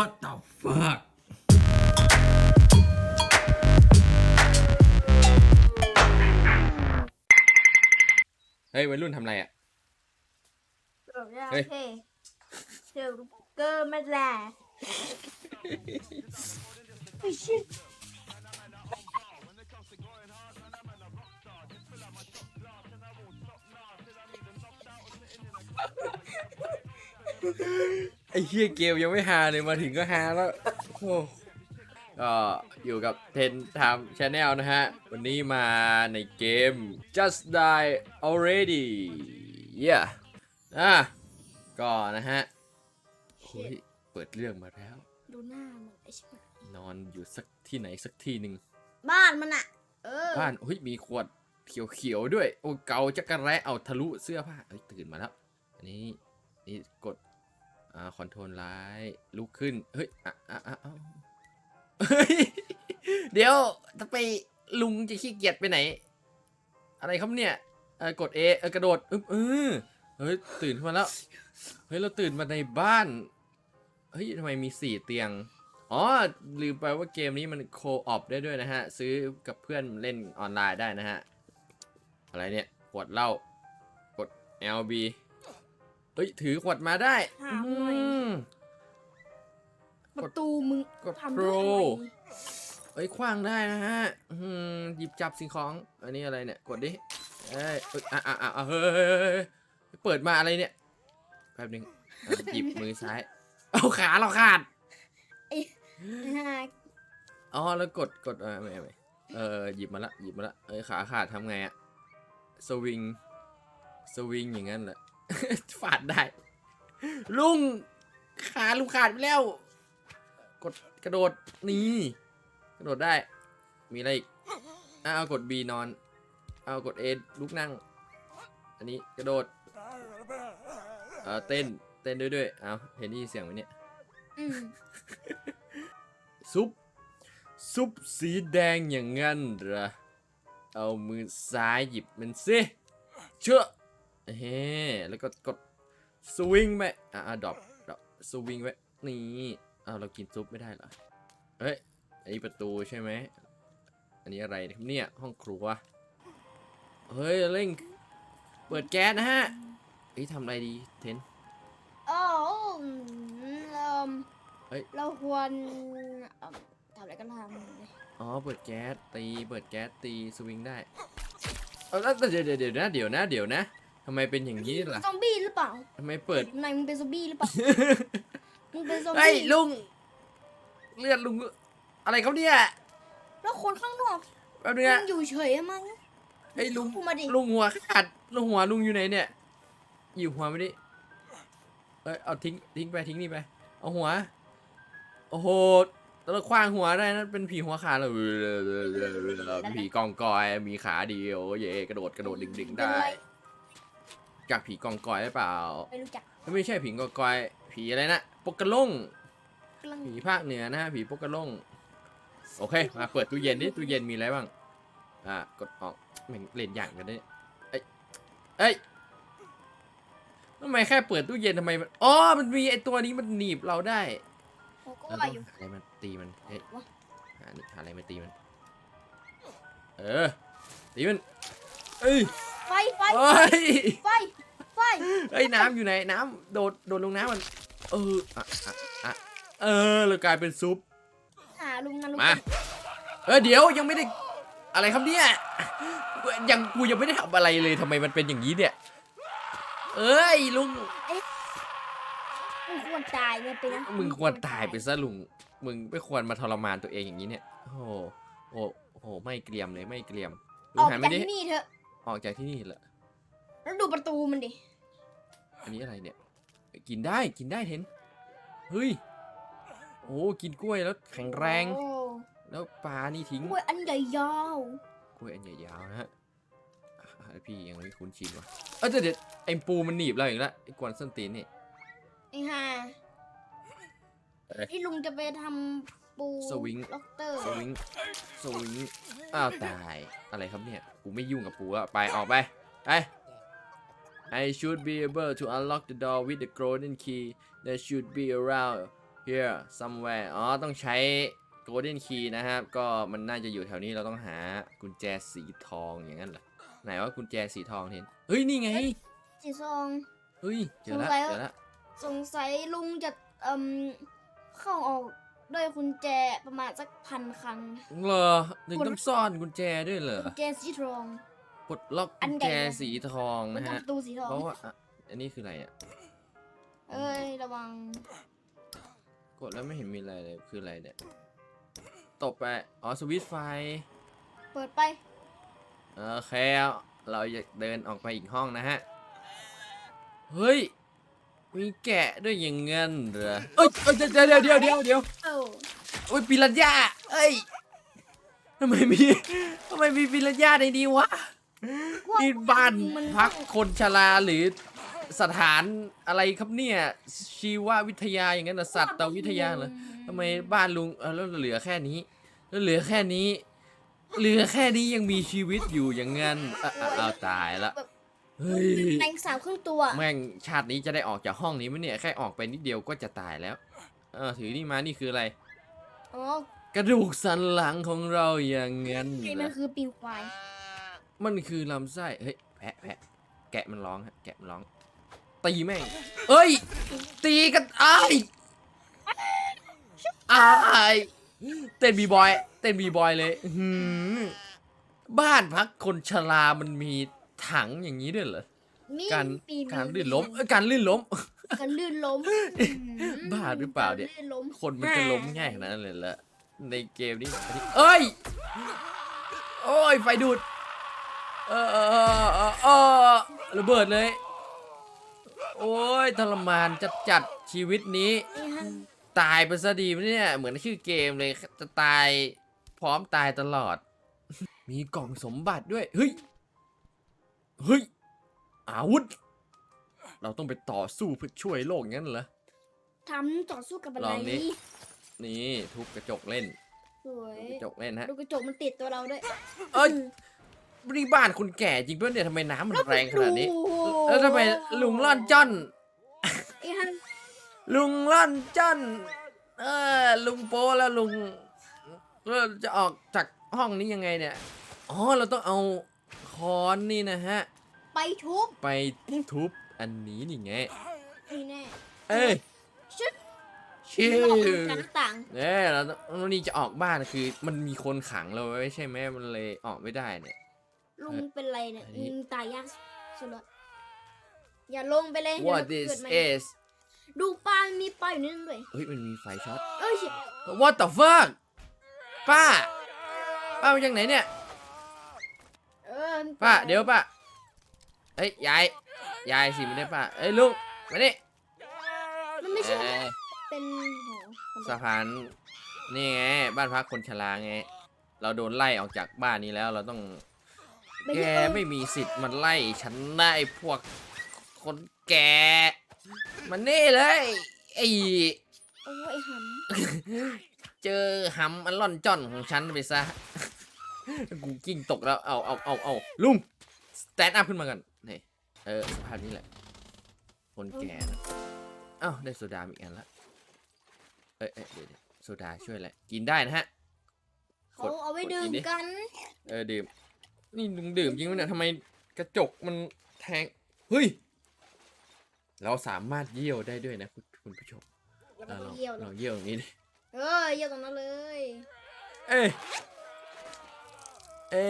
What the fuck เฮ้ยวัยรุ่นทำอะไรอะจบแล้วเฮ้ยโอ ไอ้ชิบไอ้เฮียเกมยังไม่ฮาเลยมาถึงก็ฮาแล้วโอ้ก็อยู่กับเทนทำชาแนลนะฮะ วันนี้มาในเกม Just Die Already yeah อะก็นะฮะโอ้ยเปิดเรื่องมาแล้ว ดูหน้ามันไอ้ชิบนอนอยู่สักที่ไหนสักที่หนึ่งบ้านมันอะเออบ้านเฮ้ยมีขวดเขียวๆด้วย โอ้เกาจักรแร้เอาทะลุเสื้อผ้าเอ้ยตื่นมาแล้ว อันนี้นี่กด อ่าคอนโทรลไลท์ลุกขึ้น เฮ้ย อะอะอะเอาเฮ้ย เดี๋ยวจะไปลุงจะขี้เกียจไปไหน อะไรครับเนี่ยเออกดเออกระโดดอึ๊บเออเฮ้ย ตื่นขึ้นมาแล้ว เฮ้ย เราตื่นมาในบ้าน เฮ้ยทำไมมีสี่เตียง อ๋อ ลืมไปว่าเกมนี้มันโคออปได้ด้วยนะฮะ ซื้อกับเพื่อนเล่นออนไลน์ได้นะฮะ อะไรเนี่ย ขวดเหล้ากด LB ฮ้ยถือขวดมาได้หาหน่อย อืม ประตูมึงกดทำด้วย Pro อะไรเอ้ยคว้างได้นะฮะอืมหยิบจับสิ่งของ อันนี้อะไรเนี่ย กดดิเอ้ยเอ้ยอะอะอะอะเฮ้ยเฮ้ยเฮ้ยเฮ้ยเปิดมาอะไรเนี่ยแป๊บนึงอะหยิบมือซ้าย เอาขาเราขาดนะฮะอ๋อแล้วกดกดเออไม่ไม่เออหยิบมาละหยิบมาละเอ้ยขาขาดทำไงอะสวิงสวิงอย่างนั้นแหละ ฟาดได้ ลุงขาลุงขาดไปแล้ว กดกระโดดนี่กระโดดได้ มีอะไรอีกอะเอากด B นอน เอากด A ลุกนั่ง อันนี้กระโดด เออเต้นเต้นด้วยด้วยเอาเห็นนี่เสียงไหมเนี่ยอืมซุปซุปสีแดงอย่างงั้นเหรอเอามือซ้ายหยิบมันสิเชื่อ เฮ้แล้วก็กดสวิงไปอะอะดรอปดรอปสวิงไว้นี่เอาเรากินซุปไม่ได้เหรอเฮ้ยอันนี้ประตูใช่ไหมอันนี้อะไรนะครับเนี่ยห้องครัวเฮ้ยเร่งเปิดแก๊สนะฮะเฮ้ยทำอะไรดีเทนโอ้อืมเริ่มเฮ้ยเราควรเอิ่มทำอะไรกันทำเลยอ๋อเปิดแก๊สตีเปิดแก๊สตีสวิงได้เอาแล้วเดี๋ยวเดี๋ยวเดี๋ยวนะเดี๋ยวนะเดี๋ยวนะทำไมเป็นอย่างนี้ล่ะซอมบี้หรือเปล่าทำไมเปิดนายมึงเป็นซอมบี้หรือเปล่า มึงเป็นซอมเฮ้ยบี้ลุง เลือดลุง อะไรเขาเนี่ย แล้วคนข้างนอกแป๊บนึมึงนะงอยู่เฉยอะมั้งเฮ้ยลุงพูดมาดิลุงหัวขาดลุงหัวลุงอยู่ไหนเนี่ย อยู่หัวไม่ได้เอ้ยเอาทิ้งทิ้งไปทิ้งนี่ไป เอาหัว โอ้โหแล้วคว้างหัวได้นั่นเป็นผีหัวขาดเลยผีกองกอยมีขาเดียวเย่กระโดดกระโดดดึงดึงๆเป็นได้ไร จากผีกองกอยได้เปล่า ไม่รู้จักไม่ใช่ผีกองกอย ผีอะไรนะปกกระลงกำลังผีภาคเหนือนะฮะผีปกกระลงโอเคมาเปิดตู้เย็นดิตู้เย็นมีอะไรบ้างอ่ากดออกแม่งเล่นอย่างกันเนี่ยเอ้ยเอ้ยทำไมแค่เปิดตู้เย็นทำไมมันอ๋อมันมีไอตัวนี้มันหนีบเราได้เขาก็เราว่าต้องอยู่หาอะไรมาตีมันเฮ้ย วะหานี่หาอะไรมาตีมัน เออ ตีมัน เอ้ยไฟไฟเอ้ยไฟไฟเอ้ยน้ำอยู่ไหนน้ำโดดโดดลงน้ำมันเอออะอะอะเออแล้วกลายเป็นซุปหาลุงนะลุงมาเออเดี๋ยวยังไม่ได้อะไรครับเนี่ยยังกูยังไม่ได้ทำอะไรเลยทำไมมันเป็นอย่างนี้เนี่ย เอ้ยลุงมึงควรตายเลยไปนะมึงควรตายไปซะลุงมึงไม่ควรมาทรมานตัวเองอย่างนี้เนี่ยโอ้โหโอ้โหไม่เกรียมเลยไม่เกรียมลุองอกหันจากไม่ได้ที่นี่เถอะ ออกจากที่นี่เหรอแล้วดูประตูมันดิ อันนี้อะไรเนี่ย กินได้กินได้เห็น เฮ้ย โอ้กินกล้วยแล้วแข็งแรง โอ้แล้วปลานี่ทิ้ง กล้วยอันใหญ่ยาวกล้วยอันใหญ่ยาวนะฮะอะพี่ยังไม่คุ้นชินว่ะเออเดี๋ยวเดี๋ยวไอ้ปูมันหนีบเราอีกแล้วไอ้กวนส้นตีนนี่ ไอ้ห่าเอ้ย ที่ลุงจะไปทำ ปูสวิง ล็อกเตอร์สวิงสวิงอ้าวตายอะไรครับเนี่ย กูไม่ยุ่งกับปูแล้วไปออกไปไป I should be able to unlock the door with the golden key that should be around here somewhere อ๋อ ต้องใช้ golden key นะครับ ก็มันน่าจะอยู่แถวนี้เราต้องหากุญแจสีทองอย่างนั้นเหรอไหนว่ากุญแจสีทองเห็นเฮ้ย นี่ไง สีซองเฮ้ย เจอแล้วสงสัยเจอแล้วสงสัยลุงจะเอ่มเข้าออก ด้วยกุญแจประมาณสักพันครั้ง เหรอถึงต้องซ่อนกุญแจด้วยเหรอกุญแจสีทอง ปลดล็อกอักุนญใหญ่แจเลยสีทองมันนะจะปฮะระตูสีทอง เพราะว่าอะอันนี้คืออะไรอะ เอ้ยระวัง กดแล้วไม่เห็นมีอะไรเลย คืออะไรเนี่ย ตบไป อ๋อ สวิตช์ไฟ เปิดไปโอเค เราจะเดินออกไปอีกห้องนะฮะ เฮ้ย มีแกะด้วยอย่างเงินเหรอเอ้ยเอ้ยเดี๋ยวเดี๋ยวเดี๋ยวเดี๋ยวเดี๋ยวเอ้าโอ้ยปิรันย่าเอ้ยทำไมมีทำไมมีปิรันย่าในนี้วะนี่บ้านมันพักคนชราหรือสถานอะไรครับเนี่ยชีววิทยาอย่างนั้นเหรอสัตววิทยาเหรอทำไมบ้านลุงเออแล้วเหลือแค่นี้ แล้วเหลือแค่นี้ เหลือแค่นี้ยังมีชีวิตอยู่อย่างงั้นอะอะเอาตายละ เฮ้ยแรงสามครึ่งตัว แม่งชาตินี้จะได้ออกจากห้องนี้ไหมเนี่ย แค่ออกไปนิดเดียวก็จะตายแล้ว เออ ถือนี่มา นี่คืออะไร อ๋อกระดูกสันหลังของเราอย่างงั้นนี่เหรมัอนคือปีนควาย มันคือลำไส้ เฮ้ย แพะแพะแกะมันร้องฮะ แกะมันร้อง ตีแม่ง เอ้ย ตีกันอ้ายอ้ายเต้นบีบอย เต้นบีบอยเลยอื้อหือบ้านพักคนชรามันมี ถังอย่างนี้ด้วยเหรอนี่การปีนการลื่นล้มเอ้ยการลื่นล้ม การลื่นล้มบ้าหรือเปล่าเนี่ย กลื่นล้มคนมันจะล้มง่ายขนาดนั้นเลยเหรอในเกมนี้เอ้ย โอ้ยไฟดูดเออเออเออเออเออระเบิดเลย โอ้ยทรมานจัดจัดๆชีวิตนี้ นี่ฮะตายไปซะดีไหมเนี่ย เหมือนชื่อเกมเลยจะตายพร้อมตายตลอด มีกล่องสมบัติด้วย เฮ้ย เฮ้ย อาวุธ เราต้องไปต่อสู้เพื่อช่วยโลกงั้นเหรอ ทำต่อสู้กับอะไรลองดิ นี่ทุบกระจกเล่นสวยกระจกเล่นฮะดูกระจกมันติดตัวเราด้วยเอ้ยนี่บ้านคุณแก่จริงป่ะเนี่ยทำไมน้ำมันแรงขนาดนี้โอ้โหแล้วทำไมลุงล่อนจ้อน ไอ้ฮันลุงล่อนจ้อน เออลุงโป้แล้วลุงเราจะออกจากห้องนี้ยังไงเนี่ย อ๋อ เราต้องเอา ค้อนนี่นะฮะ ไปทุบไปทุบอันนี้นี่ไงนี่แน่เอ้ยชึดชิวออกทางหน้าต่างเนี่ยเราต้องนี่จะออกบ้านคือ มันมีคนขังเราไว้ใช่ไหมมันเลยออกไม่ได้เนี่ย ลุงเป็นไรเนี่ยอันนี้ลุงตายยากสุดละอย่าลงไปเลย What เดี๋ยว this เกิดใหม่ is ดูปลามีปลาอยู่นี่ด้วยเฮ้ยมันมีไฟช็อต เอ้ยชิ What the fuck ป้าป้ามาจากไหนเนี่ย เออมันป้าป็นเดี๋ยวป้าเอ้ยยายยายสิไม่ได้ป้าเอ้ยลุงมานี่มันไม่ใช่เอ้ยเป็นโหคนสะพานนี่ไงบ้านพักคนชราไงเราโดนไล่ออกจากบ้านนี้แล้วเราต้องไม่แกใช่เออไม่มีสิทธิ์มันไล่ฉันได้พวกคนแกมันนี่เลยไอ้โอ้ยไอ้หเจอหำอันล่อนจ้อนของฉันไปซะ กูกิ้งตกแล้ว เอาเอาเอาเอาลุงสแตนด์อัพขึ้นมากันนี่เออสภาพนี้แหละ คนแก่นะอ้าวได้โซดาอีกอันละ เอ้ยเอ้ยเดี๋ยวเดี๋ยวโซดาช่วยอะไรกินได้นะฮะำเขาเอาไว้ดื่มกัน เออดื่ม นี่ลุงดื่มจริงไหมเนี่ยทำไมกระจกมันแทง เฮ้ย เราสามารถเยี่ยวได้ด้วยนะคุณคุณผู้ชมอย่าเอไปอลองเยี่ยวลเลองยเยี่ยวอย่างนี้ดิเออเยี่ยวตรงนั้นเลย เอ้ย เอ้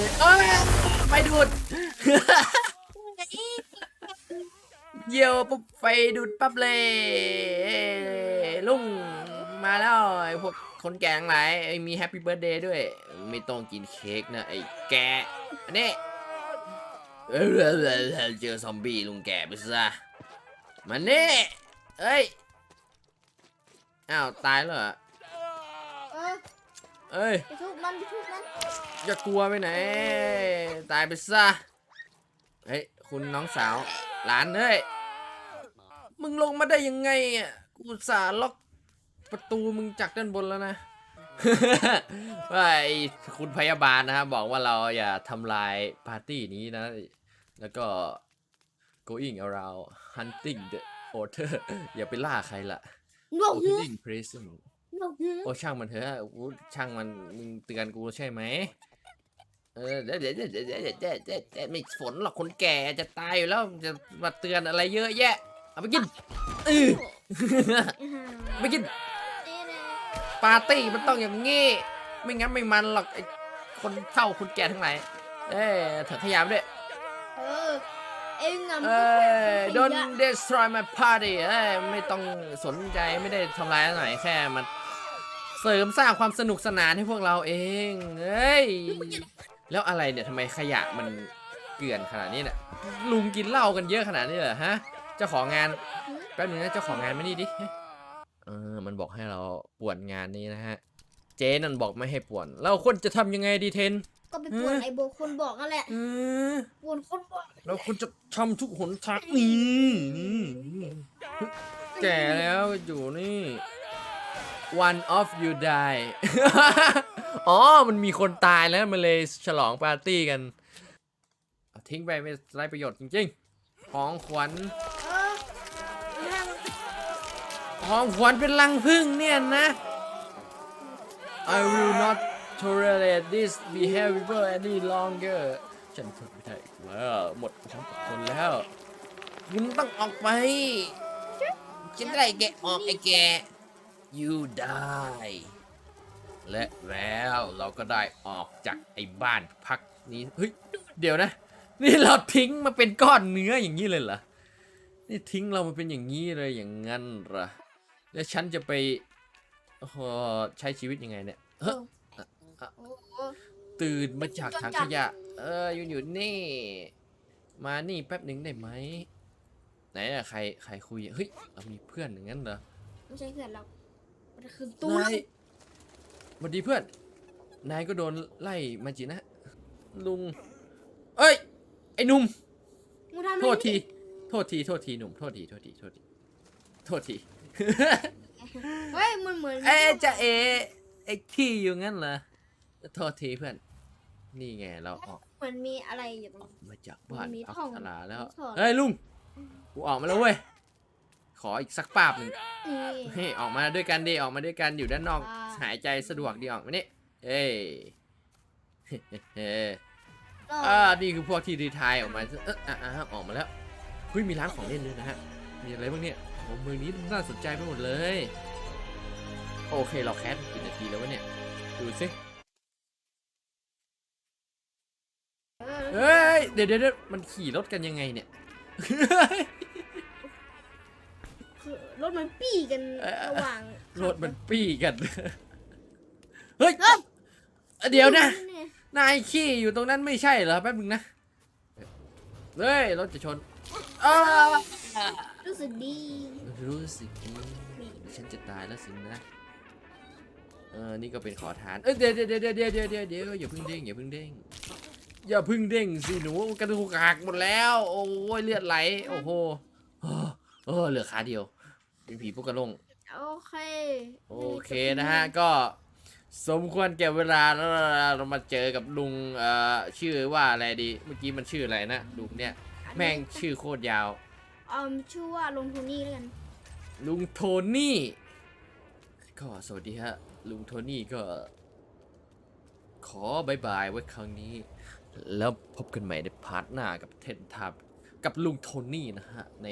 ยเอ้ยไฟดูด เยี่ยวปุ๊บไฟดูดปั๊บเลยเอ้ยลุงมาแล้วไอ้พวกคนแก่ทั้งหลายไอ้มีแฮปปี้เบิร์ดเดย์ด้วย ไม่ต้องกินเค้กนะไอ้แกอันนี้เอ้ยเจอซอมบี้ลุงแก่ไปซะมานี่เอ้ย อ้าว ตายแล้วเหรอ เออ เอ้ยไปทุบมันไปทุบมันอย่ากลัวไปไหน ตายไปซะ เฮ้ย คุณน้องสาว หลานเฮ้ย มึงลงมาได้ยังไงอะ กูอุตสาห์ล็อกประตูมึงจากด้านบนแล้วนะว่าไอ้คุณพยาบาลนะครับบอกว่าเราอย่าทำลายปาร์ตี้นี้นะ แล้วก็ going around hunting the order อย่าไปล่าใครล่ะหนว โอ้ช่างมันเถอะกูช่างมันมึงเตือนกูใช่ไหมเออเดี๋ยวเดี๋ยวเดี๋ยวเดี๋ยวเดี๋เดี๋เดี๋ไม่ฝนหรอกคนแก่จะตายอยู่แล้วจะมาเตือนอะไรเยอะแยะเอาไปกินเออไปกินปาร์ตี้มันต้องอย่างงี้ไม่งั้นไม่มันหรอกไอ้คนเฒ่าคนแก่ทั้งหลายเอ้ถังขยามด้วยเออเองอ่เออ don't destroy my party เอ้ไม่ต้องสนใจไม่ได้ทำลายอะไรแค่มัน เสริมสร้างความสนุกสนานให้พวกเราเองเอ้ย แล้วอะไรเนี่ยทำไมขยะมันเกลื่อนขนาดนี้เนี่ยลุงกินเหล้ากันเยอะขนาดนี้เหรอฮะ เจ้าของงานแป๊บนึงนะเจ้าของงานมานี่ดิ เออ มันบอกให้เราป่วนงานนี้นะฮะ เจ๊นั่นบอกไม่ให้ป่วน เราควรจะทำยังไงดีเทน ก็ไปปวนไอโบคนบอกนั่นแหละเออปวนคนบอกเราควรจะทำทุกหนทางนี่นี่นี่แก่แล้วอยู่นี่ one of you die อ๋อ มันมีคนตายแล้ว มันเลยฉลองปาร์ตี้กันทิ้งไปไม่ไรประโยชน์จริงๆ ของขวัญ ของขวัญเป็นลังพึ่งเนี่ยนะ I will not tolerate this behavior any longer ฉันทนไม่ได้อีกแล้วหมดความอดทนแล้ว คุณต้องออกไป ฉันได้แกะออกไอ้แก you die และแล้วเราก็ได้ออกจากไอ้บ้านพักนี้ เฮ้ย เดี๋ยวนะ นี่เราทิ้งมาเป็นก้อนเนื้ออย่างนี้เลยเหรอ นี่ทิ้งเรามาเป็นอย่างนี้เลยอย่างงั้นเหรอ แล้วฉันจะไปโอ้โหใช้ชีวิตยังไงเนี่ยเอเฮ้ยอโอ้โหตื่นมาจากถังขยะ เอออยู่อยู่นี่ มานี่แป๊บหนึ่งได้ไหม ไหนอะใครใครคุยอะเฮ้ย เรามีเพื่อนอย่างนั้นเหรอ ไม่ใช่เพื่อนเรา มันคือตู้นายสวัสดีเพื่อน นายก็โดนไล่มาจีนะ ลุง เอ้ย ไอ้หนุ่ม มึงทำอะไรโทษที โทษที โทษที หนุ่ม โทษที โทษที โทษที โทษที เฮ้ยมันเหมือนเอ๊ะจะเอไอ้ขี้อยู่งั้นเหรอ โทษทีเพื่อน นี่ไงเราออกเหมือนมีอะไรอยู่ตรงมาจากบ้านมันมีพักท่องตลาแล้วมีท่องเฮ้ยลุง กูออกมาแล้วเว้ย ขออีกสักปาบหนึ่งนี่ เฮ้ยออกมาด้วยกันดิออกมาด้วยกันอยู่ด้านนอก อ่า หายใจสะดวกดีออกมานี่เอ้ยเฮ้ยก็อ่านี่คือพวกที่ดีทายออกมาเอออะอะออกมาแล้วเฮ้ยมีร้านของเล่นด้วยนะฮะมีอะไรบ้างเนี่ยโอ้เมืองนี้น่าสนใจไปหมดเลย โอเคเราแคสกี่นาทีแล้ววะเนี่ยดูสิเออเฮ้ยเดี๋ยวเดี๋ยวเดี๋ยวมันขี่รถกันยังไงเนี่ย คือรถมันปี้กันเออระหว่างรถมันปี้กันเฮ้ยเฮ้ย เดี๋ยวนะ นายขี้อยู่ตรงนั้นไม่ใช่เหรอแป๊บนึงนะ เฮ้ย รถจะชนอ้ารู้สึกดี รู้สึกดี ฉันจะตายแล้วสินะ เออ นี่ก็เป็นขอทาน เอ้ยเดี๋ยวเดี๋ยวเดี๋ยวเดี๋ยวเดี๋ยวเดี๋ยวเดี๋ยวอย่าเพึ่งเด้งอย่าเพึ่งเด้งอย่าเพึ่งเด้งสิหนูกระดูกหักหมดแล้ว โอ้ยเลือดไหล โอ้โหเออเออเหลือขาเดียว เป็นผีพวกกระลงโอเคโอเคนะฮะก็สมควรแก่เวลาแล้วเรามาเจอกับลุงเอ่อชื่อว่าอะไรดีเมื่อกี้มันชื่ออะไรนะลุงเนี่ยแม่งชื่อโคตรยาวเอ่อชื่อว่าลงทุนนี่แล้วกันลุงโทนี่ ก็สวัสดีฮะลุงโทนี่ก็ ขอบายบายไว้ครั้งนี้ แล้วพบกันใหม่ในพาร์ทหน้ากับเทนทับกับลุงโทนี่นะฮะใน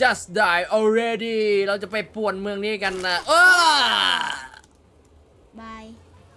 just die already เราจะไปป่วนเมืองนี้กันนะเออบาย